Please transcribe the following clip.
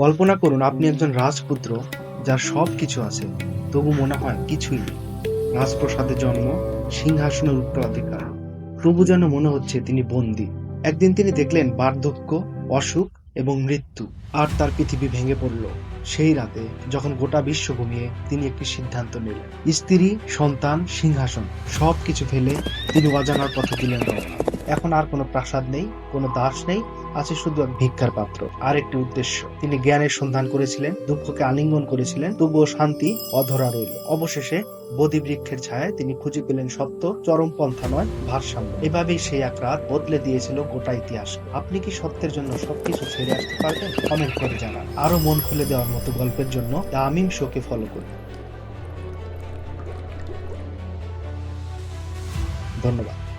কল্পনা করুন, আপনি একজন রাজপুত্র যার সব কিছু আছে, তবু মনে হয় কিছুই নেই। রাজপ্রসাদে জন্ম, সিংহাসনের উত্তরাধিকার। প্রভু যেন মনে হচ্ছে তিনি বন্দী। একদিন তিনি দেখলেন বার্ধক্য, অসুখ এবং মৃত্যু, আর তার পৃথিবী ভেঙে পড়ল। সেই রাতে, যখন গোটা বিশ্ব ঘুমিয়ে তিনি একটি সিদ্ধান্ত নিলেন। স্ত্রী, সন্তান, সিংহাসন, সবকিছু ফেলে তিনি অজানার পথে দিলেন রওনা এখন আর কোনো প্রাসাদ নেই, কোনো দাস নেই, আছে শুধু এক ভিক্ষার পাত্র। আর একটি উদ্দেশ্য, তিনি জ্ঞানের সন্ধান করেছিলেন, দুঃখকে আলিঙ্গন করেছিলেন তবুও শান্তি অধরা রইল। অবশেষে বোধি বৃক্ষের ছায়ায় তিনি খুঁজে পেলেন সত্য, চরম পন্থা নয়, ভারসাম্য। এভাবেই সেই এক রাত বদলে দিয়েছিল গোটা ইতিহাস। আপনি কি সত্যের জন্য সবকিছু ছেড়ে আসতে পারবেন? কমেন্ট করে জানান। আরও মন খুলে দেওয়ার মতো গল্পের জন্য দ্য আমিম শোকে ফলো করুন। ধন্যবাদ।